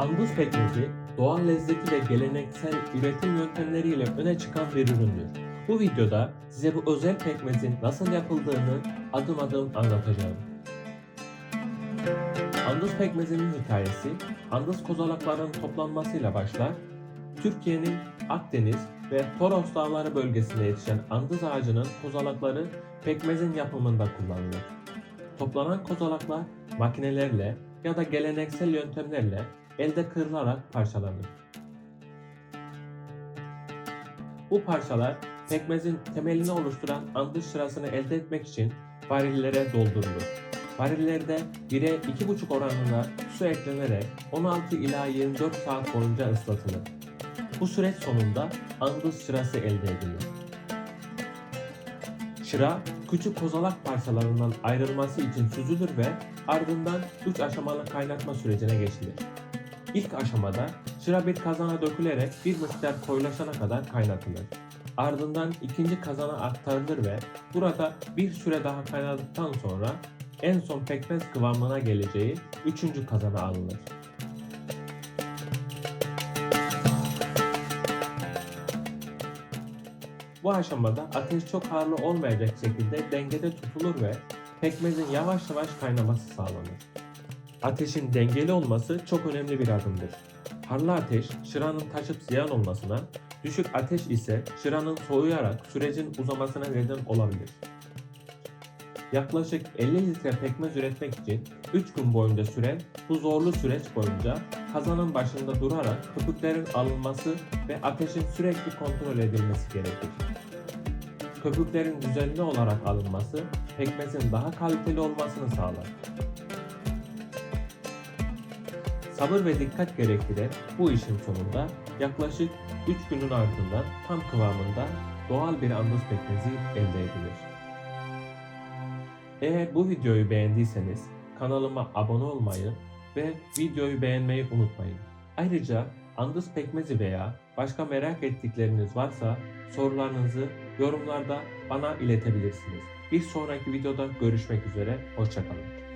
Anduz pekmezi doğal lezzeti ve geleneksel üretim yöntemleriyle öne çıkan bir üründür. Bu videoda size bu özel pekmezin nasıl yapıldığını adım adım anlatacağım. Anduz pekmezinin hikayesi, Andız kozalaklarının toplanmasıyla başlar. Türkiye'nin Akdeniz ve Toros Dağları bölgesinde yetişen andız ağacının kozalakları pekmezin yapımında kullanılır. Toplanan kozalaklar makinelerle ya da geleneksel yöntemlerle elde kırılarak parçalanır. Bu parçalar pekmezin temelini oluşturan andız sırasını elde etmek için varillere doldurulur. Varillerde 1'e 2,5 oranında su eklenerek 16 ila 24 saat boyunca ıslatılır. Bu süreç sonunda andız şırası elde edilir. Şıra, küçük kozalak parçalarından ayrılması için süzülür ve ardından 3 aşamalı kaynatma sürecine geçilir. İlk aşamada şıra bir kazana dökülerek bir miktar koyulaşana kadar kaynatılır. Ardından ikinci kazana aktarılır ve burada bir süre daha kaynadıktan sonra en son pekmez kıvamına geleceği üçüncü kazana alınır. Bu aşamada ateş çok harlı olmayacak şekilde dengede tutulur ve pekmezin yavaş yavaş kaynaması sağlanır. Ateşin dengeli olması çok önemli bir adımdır. Harlı ateş şıranın taşıp ziyan olmasına, düşük ateş ise şıranın soğuyarak sürecin uzamasına neden olabilir. Yaklaşık 50 litre pekmez üretmek için 3 gün boyunca süren bu zorlu süreç boyunca kazanın başında durarak köpüklerin alınması ve ateşin sürekli kontrol edilmesi gerekir. Köpüklerin düzenli olarak alınması pekmezin daha kaliteli olmasını sağlar. Sabır ve dikkat gerektiren bu işin sonunda yaklaşık 3 günün ardından tam kıvamında doğal bir andız pekmezi elde edilir. Eğer bu videoyu beğendiyseniz kanalıma abone olmayı ve videoyu beğenmeyi unutmayın. Ayrıca andız pekmezi veya başka merak ettikleriniz varsa sorularınızı yorumlarda bana iletebilirsiniz. Bir sonraki videoda görüşmek üzere, hoşçakalın.